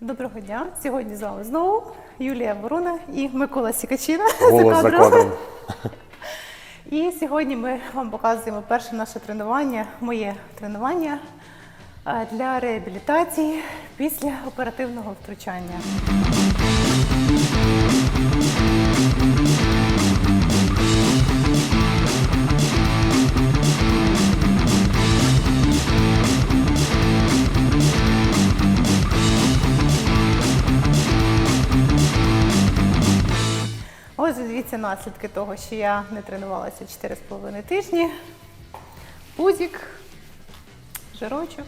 Доброго дня! Сьогодні з вами знову Юлія Ворона і Микола Сікачина Голос за кадром. І сьогодні ми вам показуємо перше наше тренування, моє тренування е, для реабілітації після оперативного втручання. Дивіться наслідки того, що я не тренувалася 4,5 тижні. Пузик, жирочок.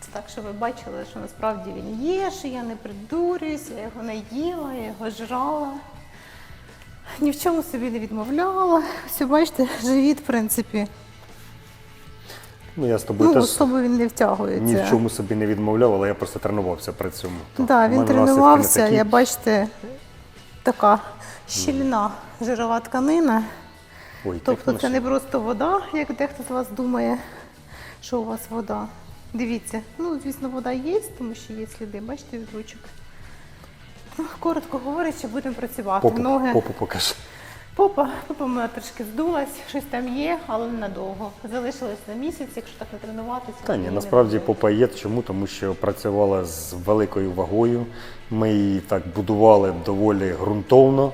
Це так, що ви бачили, що насправді він є, що я не придурююсь, я його не їла, я його жрала. Ні в чому собі не відмовляла. Все, бачите, живіт, в принципі. Ну, я з тобою Ну, теж особо він не втягується. ні в чому собі не відмовляв, але я просто тренувався при цьому. Так, да, він тренувався, я бачите, така щільна жирова тканина. Ой, Тобто це не просто вода, як дехто з вас думає, що у вас вода. Дивіться, ну звісно, вода є, тому що є сліди, бачите, від ручок. Ну, Коротко говорячи, будемо працювати. попу, Ноги. попу покажи. Попа, попа мене трошки здулась, щось там є, але ненадовго. Залишилось на місяць, якщо так не тренуватися. Та ні, насправді не попа є. Чому? Тому що працювала з великою вагою. Ми її так будували доволі ґрунтовно.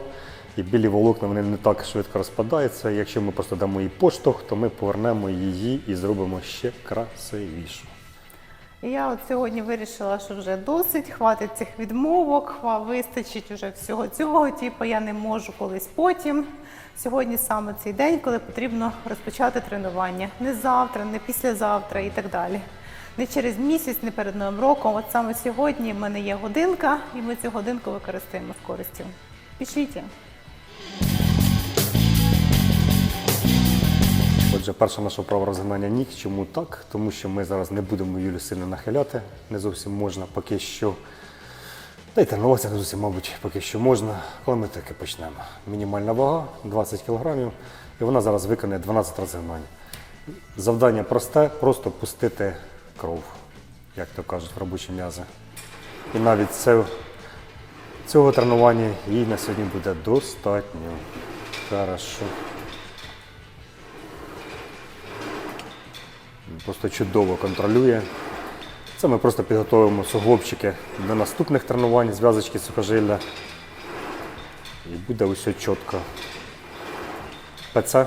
І білі волокна вони не так швидко розпадаються. Якщо ми просто дамо їй поштовх, то ми повернемо її і зробимо ще красивішу. Я от сьогодні вирішила, що вже досить, хватить цих відмовок, вистачить вже всього цього. Типу я не можу колись потім. Сьогодні саме цей день, коли потрібно розпочати тренування. Не завтра, не післязавтра і так далі. Не через місяць, не перед новим роком. От саме сьогодні в мене є годинка, і ми цю годинку використаємо з користю. Пішліть. Отже, перша наша вправа розгинання ніг. Чому так? Тому що ми зараз не будемо Юлю сильно нахиляти. Не зовсім можна поки що. Та й тренуватися не зовсім, мабуть, поки що можна. Але ми таки почнемо. Мінімальна вага 20 кг, і вона зараз виконає 12 розгинань. Завдання просте, просто пустити кров, як то кажуть, робочі м'язи. І навіть це, цього тренування їй на сьогодні буде достатньо. Хорошо. Просто чудово контролює. Це ми просто підготовимо суглобчики до наступних тренувань, зв'язочки сухожилля. І буде усе чітко. ПЦ.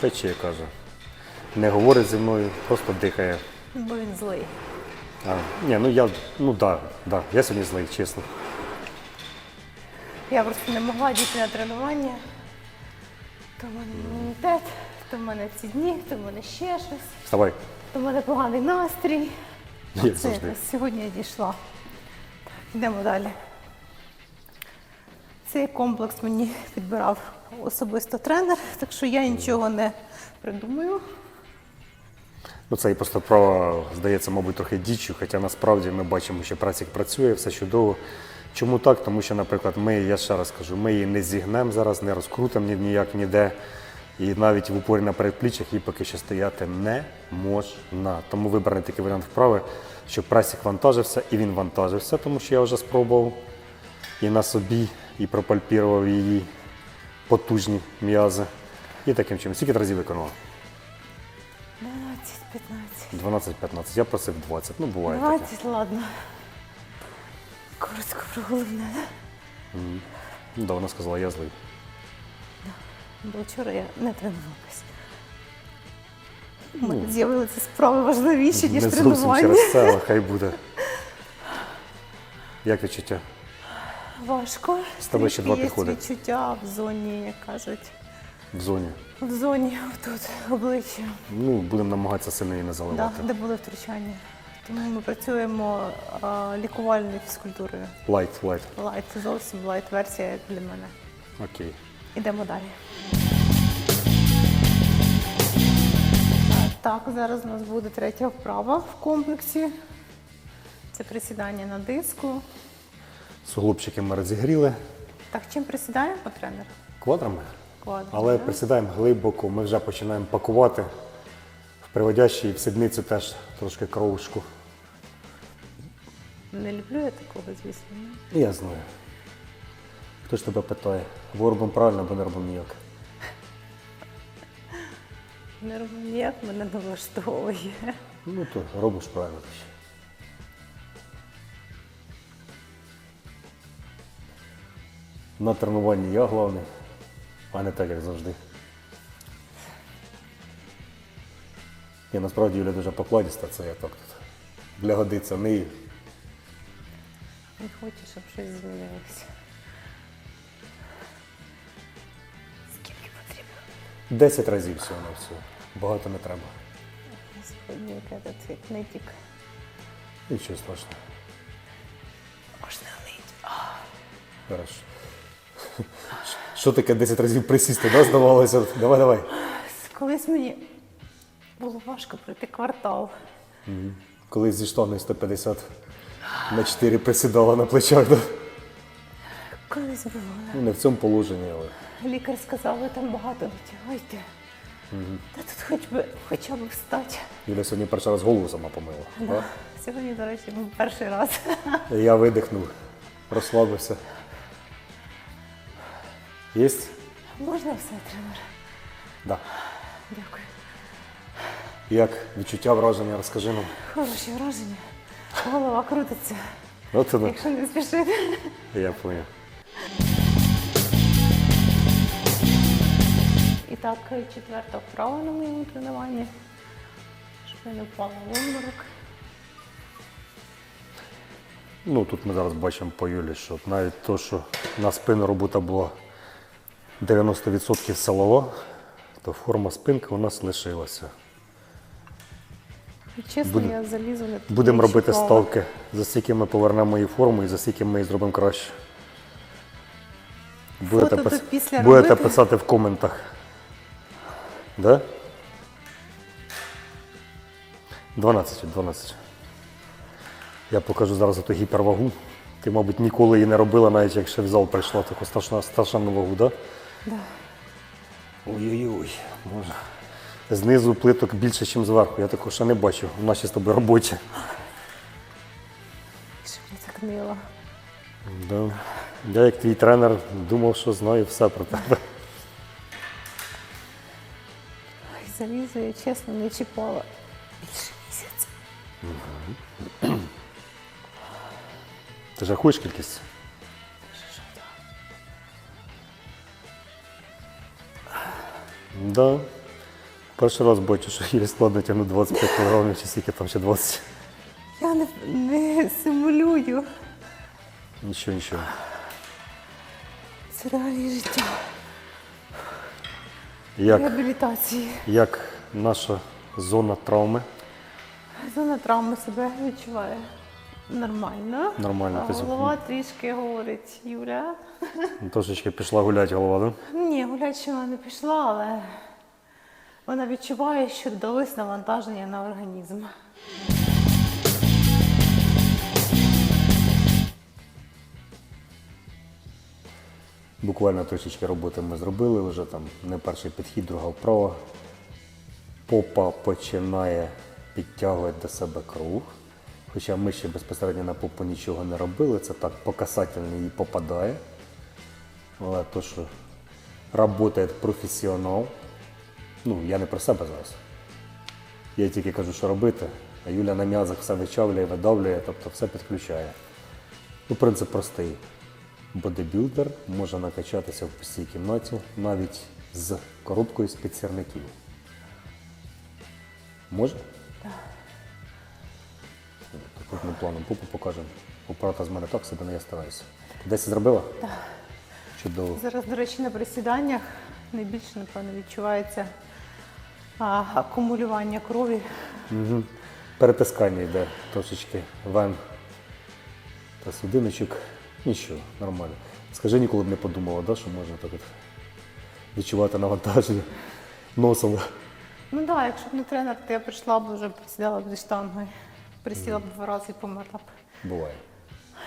Пече, каже. Не говорить зі мною, просто дихає. Бо він злий. А, ні, ну я, ну да, да, я сьогодні злий, чесно. Я просто не могла дійти на тренування. То в мене імунітет, то в мене ці дні, то в мене ще щось, Вставай. то в мене поганий настрій. Як Це завжди. якось сьогодні я дійшла. Так, йдемо далі. Цей комплекс мені підбирав особисто тренер, так що я нічого не придумаю. Ну, це і просто право здається, мабуть, трохи діччю, хоча насправді ми бачимо, що працік працює, все чудово. Чому так? Тому що, наприклад, ми, я ще раз кажу, ми її не зігнемо зараз, не розкрутимо ні- ніяк ніде. І навіть в упорі на передпліччях їй поки що стояти не можна. Тому вибраний такий варіант вправи, щоб пресік вантажився, і він вантажився, тому що я вже спробував і на собі, і пропальпірував її потужні м'язи. І таким чином. Скільки разів виконував? 12, 15. 12-15. Я просив 20. Ну, буває таке. 20, ладно. Коротко про головне. да? Да, вона сказала, я злий. Бо вчора я не тренувалась. У мене з'явилися справи важливіші, ніж Ну, Не зовсім тренування. через але хай буде. Як відчуття? Важко. З тебе ще два Трішки є підходи. відчуття в зоні, як кажуть, В зоні. в зоні тут обличчя, Ну, будемо намагатися сильно її не да, заливати. де були втручання. Тому ми працюємо а, лікувальною фізкультурою. Лайт, лайт. Лайт зовсім лайт версія для мене. Окей. Ідемо далі. Так, зараз у нас буде третя вправа в комплексі. Це присідання на диску. Суглобчики ми розігріли Так, чим присідаємо, тренер? квадрами, Квадром, але присідаємо глибоко. Ми вже починаємо пакувати в приводящий в сідницю теж трошки кровушку. Не люблю я такого, звісно. Я знаю. Хто ж тебе питає? Або робимо правильно, або не робимо ніяк. Не роблю ніяк, мене не влаштовує. Ну то робиш правильно. На тренуванні я головний, а не так, як завжди. Я насправді Юля дуже покладіста, це я так тут. Для годиться не. Не хочу, щоб щось змінилося. Скільки потрібно? Десять разів всього на всього. Багато не треба. Сьогодні яка нитік. Нічого страшного. Можна лить. Хорошо. Що таке 10 разів присісти, да, здавалося? Давай, давай. Колись мені було важко пройти квартал. Колись зі штани 150 на 4 присідала на плечах. Да? Колись було. Ну, не в цьому положенні, але. Лікар сказав, ви там багато витягайте. Та тут хоч би, хоча б встати. Юля сьогодні перший раз голову сама помила. Да? Сьогодні, до речі, був перший раз. Я видихнув, розслабився. Єсть? Можна все, тренер? Да. Дякую. Як відчуття враження, розкажи нам. Хороші враження. Голова крутиться, воно. якщо не спішити. Я поняв. І так, четверта вправа на моєму тренуванні. Щоб я не впала в обморок. Ну, тут ми зараз бачимо по Юлі, що навіть то, що на спину робота була 90% силова, то форма спинки у нас лишилася. Чесно, Будем- я залізу не Будемо робити ставки, за скільки ми повернемо її форму і за скільки ми її зробимо краще. Будете, пис- будете писати в коментах. Да? 12, 12. Я покажу зараз ту гіпервагу. Ти, мабуть, ніколи її не робила, навіть якщо в зал прийшла таку страшну, страшенну вагу, так? Да? Да. Ой-ой-ой, може. Знизу плиток більше, ніж зверху. Я такого ще не бачив в нашій з тобою роботі. Щоб не так нило. Да. Я як твій тренер думав, що знаю все про тебе. Ой, залізу я чесно не чіпала. Більше місяця. Ти рахуєш кількість? Да. Перший раз бачу, що їй складно тягнути 25 кг, чи скільки там ще 20. Я не, не симулюю. Нічого, нічого. Це реалії життя. Як, Реабілітації. як наша зона травми? Зона травми себе відчуває нормально. Нормально, А ти голова трішки говорить Юля. Трошечки пішла гуляти голова, так? Ні, гулять ще вона не пішла, але вона відчуває, що додалось навантаження на організм. Буквально трошечки роботи ми зробили, вже там не перший підхід, друга вправа. Попа починає підтягувати до себе круг. Хоча ми ще безпосередньо на попу нічого не робили, це так по касательній їй попадає. Але то, що працює професіонал, ну я не про себе зараз. Я тільки кажу, що робити, а Юля на м'язах все вичавлює, видавлює, тобто все підключає. Ну, принцип простий. Бодибілдер може накачатися в пустій кімнаті навіть з коробкою з-під сірників. Може? Так. Крупним планом попу покажемо. Апарата з мене так себе не я стараюся. Десь зробила? Так. Чудово. Зараз, до речі, на присіданнях найбільше, напевно, відчувається а, акумулювання крові. Угу. Перетискання йде трошечки вен та судиночок. Нічого, нормально. Скажи, ніколи б не подумала, да, що можна так от відчувати навантаження носом. Ну так, да, якщо б не тренер, то я прийшла б вже присідала б зі штангою. Присіла б два рази і померла б. Буває.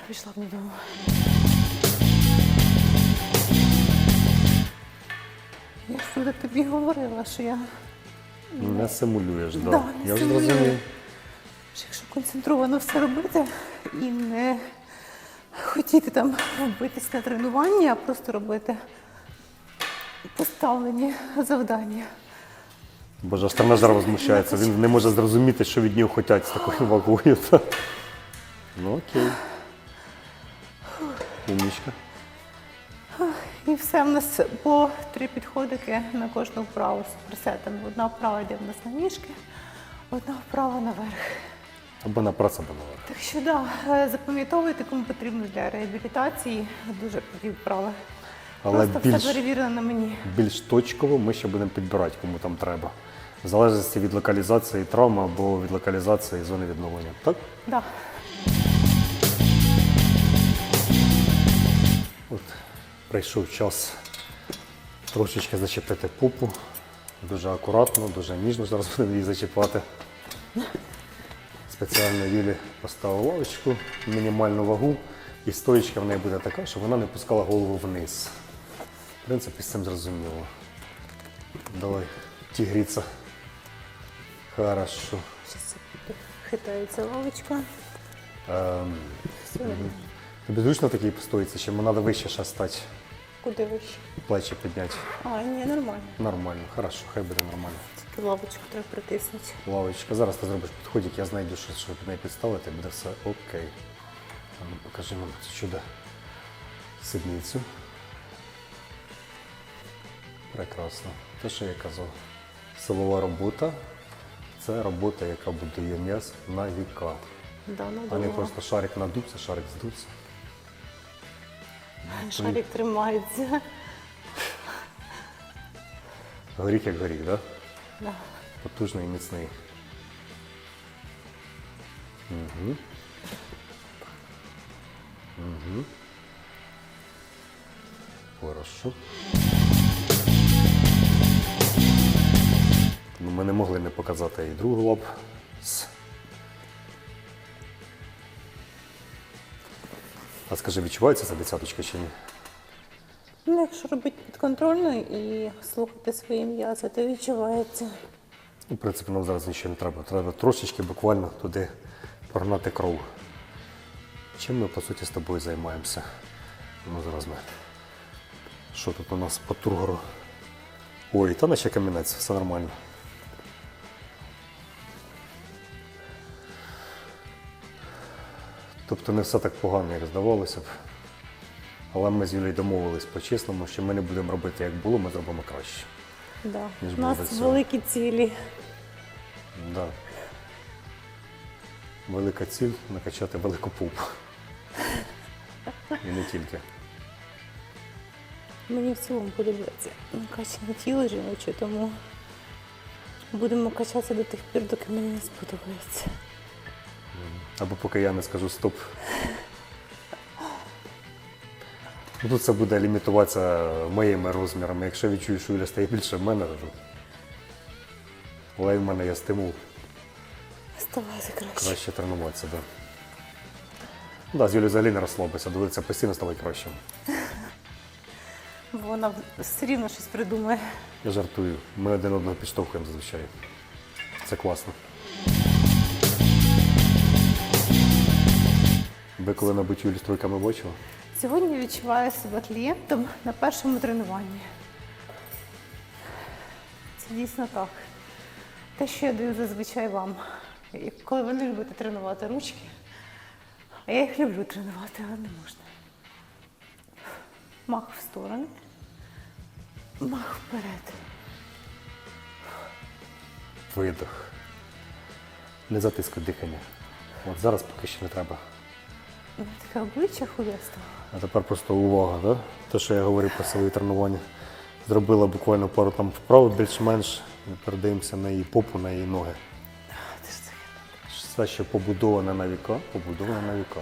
Пішла б додому. Я ж вже тобі говорила, що я Не симулюєш, да. Да, не Я симулюю. зрозумів. що якщо концентровано все робити, і не хотіти там вбитись на тренуванні, а просто робити поставлені завдання. Боже, аж тренажер возмущається. Він не може зрозуміти, що від нього хочуть з такою вагою. Ну окей. Умнічка. І все в нас по три підходики на кожну вправу з присетами. Одна вправа йде в нас на ніжки, одна вправа наверх. Або на наверх. Так що да, е, запам'ятовуйте, кому потрібно для реабілітації дуже вправи. Але Просто більш, все перевірено на мені. більш точково ми ще будемо підбирати, кому там треба. В залежності від локалізації травми або від локалізації зони відновлення. Так? Да. От прийшов час трошечки зачепити пупу. Дуже акуратно, дуже ніжно зараз будемо її зачіпати. Спеціально Юлі поставив лавочку, мінімальну вагу, і стоїчка в неї буде така, щоб вона не пускала голову вниз. В принципі, з цим зрозуміло. Давай, тігріться. Хорошо. Хитається лавочка. Ем, Все, тобі зручно такій постоїться, чи треба вище ще стати, куди вище? плечі підняти? А, ні, нормально. Нормально, хорошо, хай буде нормально. Лавочку треба притиснути. Лавочка. Зараз ти зробиш підходик, я знайду щось, щоб неї підставити, буде все окей. А ну, покажи нам це чудо. Сідницю. Прекрасно. Те, що я казав. Силова робота це робота, яка будує м'яз на віка. Да, А не просто шарик надувся, шарик здувся. Шарик тримається. Горіх як горіх, так? Да? Потужний і міцний. Угу. Угу. Хорошо. Ну, ми не могли не показати і другу лоб. А скажи, відчувається ця десяточка чи ні? Ну, якщо робити підконтрольно і слухати свої м'язи, то відчувається. Ну, В принципі, нам зараз нічого не треба. Треба трошечки буквально туди прогнати кров. Чим ми, по суті, з тобою займаємося? Ну, зараз ми. Що тут у нас по тургору? Ой, та наче камінець, все нормально. Тобто не все так погано, як здавалося б. Але ми з Юлією домовились по-чесному, що ми не будемо робити, як було, ми зробимо краще. Да. Ніж У нас до цього. великі цілі. Да. Велика ціль накачати велику пупу. І не тільки. Мені в цілому подобається накачане тіло жіноче, тому будемо качатися до тих пір, доки мені не сподобається. Або поки я не скажу стоп. Ну, Тут це буде лімітуватися моїми розмірами. Якщо відчую, що Юля стає більше мене, то але в мене є стимул Ставати краще. краще тренуватися. Да. Ну, Да, з Юлією взагалі не розслабиться, доведеться постійно ставати кращим. Бо вона все рівно щось придумає. Я жартую. Ми один одного підштовхуємо зазвичай. Це класно. Ви коли-небудь Юлі з тройками бачили? Сьогодні відчуваю себе клієнтом на першому тренуванні. Це дійсно так. Те, що я даю зазвичай вам. Коли ви не любите тренувати ручки, а я їх люблю тренувати, але не можна. Мах в сторони, мах вперед. Видох. Не затискуй дихання. От зараз поки що не треба. Таке обличчя худе. А тепер просто увага, да? те, що я говорив про силові тренування. Зробила буквально пару там вправ більш-менш. Передаємося на її попу, на її ноги. Все, що побудоване на віка, побудоване на віка.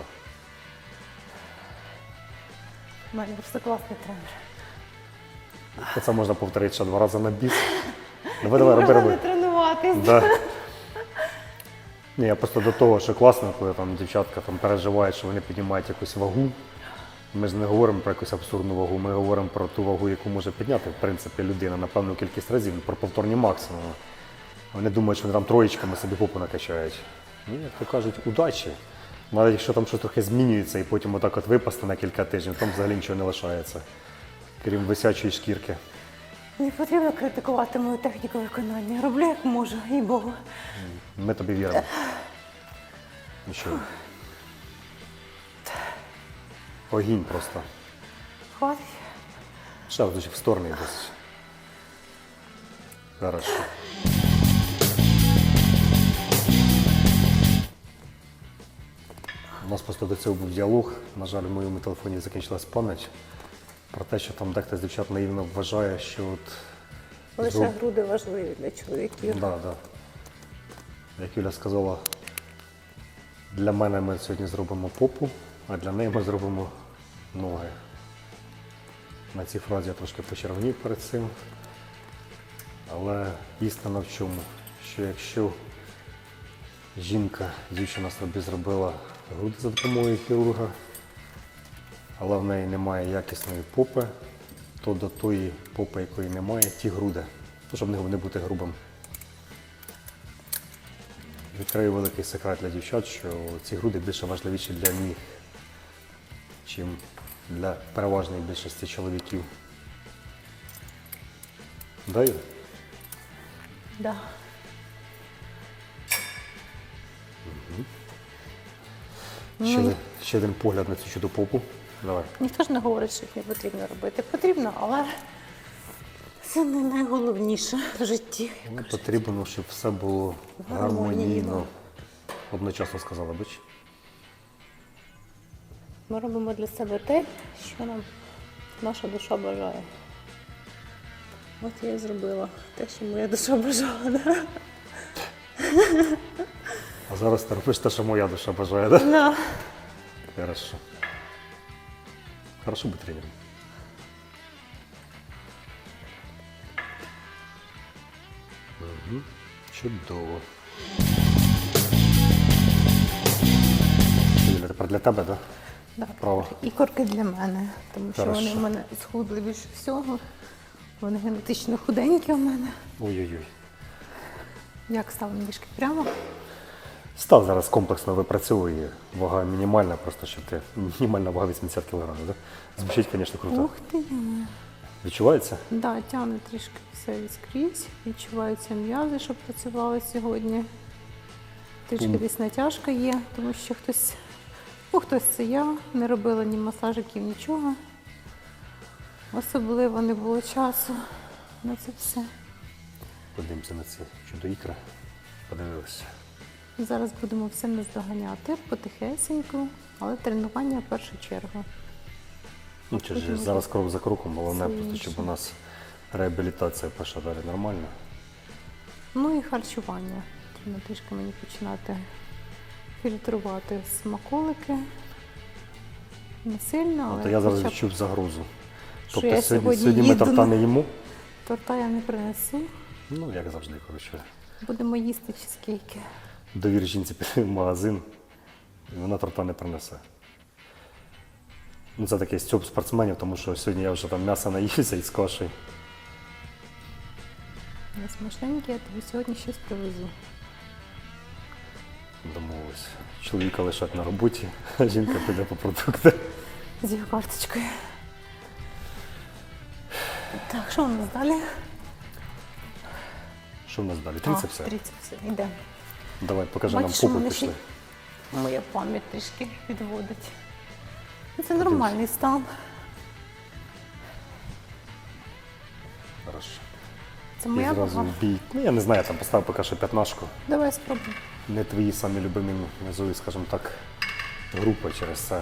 У мене просто класний тренер. Це можна повторити ще два рази на біс. Давай, давай, роби, роби. не тренуватись. Да. Ні, я просто до того, що класно, коли там дівчатка там переживають, що вони піднімають якусь вагу. Ми ж не говоримо про якусь абсурдну вагу, ми говоримо про ту вагу, яку може підняти, в принципі, людина на певну кількість разів, про повторні максимуми. Вони думають, що вони там троєчками собі попу накачають. Ні, як то кажуть, удачі. Навіть якщо там щось трохи змінюється і потім отак от випасти на кілька тижнів, там взагалі нічого не лишається. Крім висячої шкірки. Не потрібно критикувати мою техніку виконання. Роблю як можу, і Богу. Ми тобі віримо. Ну що? Огінь просто. Хватить. Ще одучи в сторону десь. Хорошо. У нас просто до цього був діалог. На жаль, в моєму телефоні закінчилась пам'ять про те, що там дехто з дівчат наївно вважає, що от Лише зроб- груди важливі для чоловіків. Да, да. Як Юля сказала, для мене ми сьогодні зробимо попу, а для неї ми зробимо ноги. На цій фразі я трошки почервонів перед цим. Але істина в чому? Що якщо жінка, дівчина собі зробила груди за допомогою хірурга, але в неї немає якісної попи, то до тої попи, якої немає, ті груди. Щоб не бути грубим. Відкрию великий секрет для дівчат, що ці груди більше важливіші для ніг, чим для переважної більшості чоловіків. Да, Юля? Да. Ще, один- ще один погляд на цю чуду попу. Давай. Ніхто ж не говорить, що їх не потрібно робити. Потрібно, але це не найголовніше в житті. Ну, Потрібно, щоб все було Гармонійно. гармонійно. Одночасно сказала, бач. Ми робимо для себе те, що нам наша душа бажає. От я і зробила те, що моя душа бажала. Да? А зараз ти робиш те, що моя душа бажає, так? Да? Да. Хорошо. Хорошо быть тренером. Угу. Чудово. Юля, тепер для тебе, так? Да. Право. І корки для мене, тому що Хорошо. вони в мене схудли більше всього. Вони генетично худенькі у мене. Ой-ой-ой. Як ставимо ніжки прямо? Став зараз комплексно випрацьовує. Вага мінімальна, просто щоб ти мінімальна вага 80 кг, так? Звучить, звісно, круто. Ух ти, я. Відчувається? Да, тягне трішки все скрізь. Відчуваються м'язи, що працювали сьогодні. Трішки Ум. десь натяжка є, тому що хтось, ну хтось це я, не робила ні масажиків, нічого. Особливо не було часу на це все. Подивимося на ці чудо ікри. Подивилися. Зараз будемо все наздоганяти потихесеньку, але тренування в першу чергу. Ну, чи ж зараз крок за кроком, головне, просто, щоб у нас реабілітація пішла далі нормально. Ну і харчування. Треба трішки мені починати фільтрувати смаколики. Не сильно, але То я зараз хоча відчув загрозу. що Тобто я сьогодні, сьогодні сьогодні ми їду торта не їмо. торта я не принесу. Ну, як завжди, коротше. Будемо їсти чизкейки. Довір жінці піти в магазин, і вона торта не принесе. Ну, це такий стьоп спортсменів, тому що сьогодні я вже там м'яса наївся із каші. Не смачненькі, я тобі сьогодні щось привезу. Домовились. Чоловіка лишать на роботі, а жінка піде по продукти. З його карточкою. Так, що у нас далі? Що в нас далі? Трицепси? Трицепси. Йде. Давай, покажи Бачиш, нам мене пішли. ще Моя пам'ять трішки підводить. Ну, Це нормальний стан. Хорошо. Це І моя зразу вага. в бій. Ну, я не знаю, там поставив поки що п'ятнашку. Давай спробуємо. Не твої самі любимі назові, скажімо так, групи через це.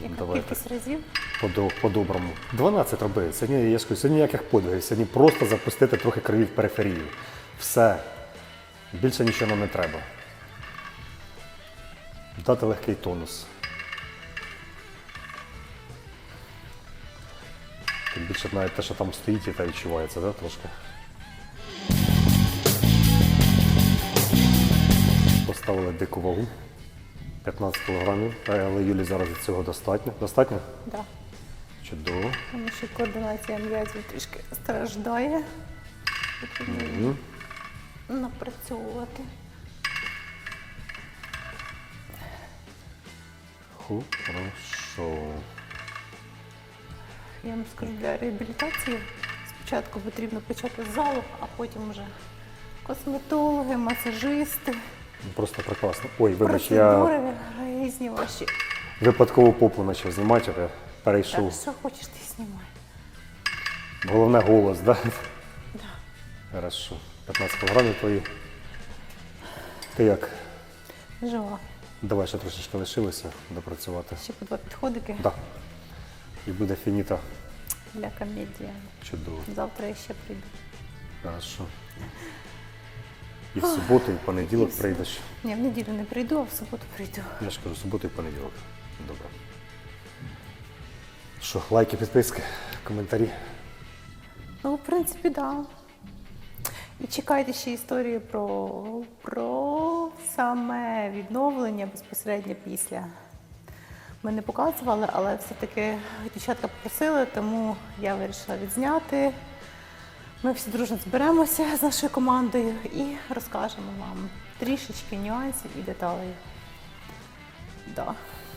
Яка Давайте. кількість разів? По- По-доброму. 12 роби. Сьогодні, я ж кажу, сьогодні ніяких подвигів. Сьогодні просто запустити трохи крові в периферію. Все. Більше нічого нам не треба. Дати легкий тонус. Тим більше навіть те, що там стоїть, і те відчувається, да, трошки. Поставили дику вагу. 15 кг, але Юлі зараз від цього достатньо. Достатньо? Да. Чудово. Тому що координація м'язів трішки страждає. Потрібно її напрацьовувати. Хорошо. Я вам скажу, для реабілітації спочатку потрібно почати з залу, а потім вже косметологи, масажисти, Просто прекрасно. Ой, вибач, я процедури різні ваші. випадково попу почав знімати, а я перейшов. Так, що хочеш, ти знімай. Головне голос, да? Да. Хорошо. 15 кілограмів твої. Ти як? Жива. Давай ще трошечки лишилося допрацювати. Ще по два підходики Да. І буде фініта. для комедії. Чудово. Завтра я ще прийду. Хорошо. І в суботу, і в понеділок в прийдеш. Ні, в неділю не прийду, а в суботу прийду. Я ж кажу, суботу і понеділок. Добре. Що, лайки, підписки, коментарі. Ну, в принципі, так. Да. І чекайте ще історії про, про саме відновлення безпосередньо після. Ми не показували, але все-таки дівчатка попросили, тому я вирішила відзняти. Ми всі дружно зберемося з нашою командою і розкажемо вам трішечки нюансів і деталей. Да.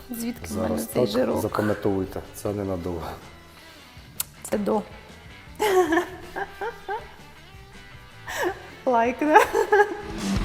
Звідки в мене цей так жирок? запам'ятовуйте, це ненадовго. Це до. Лайк, да?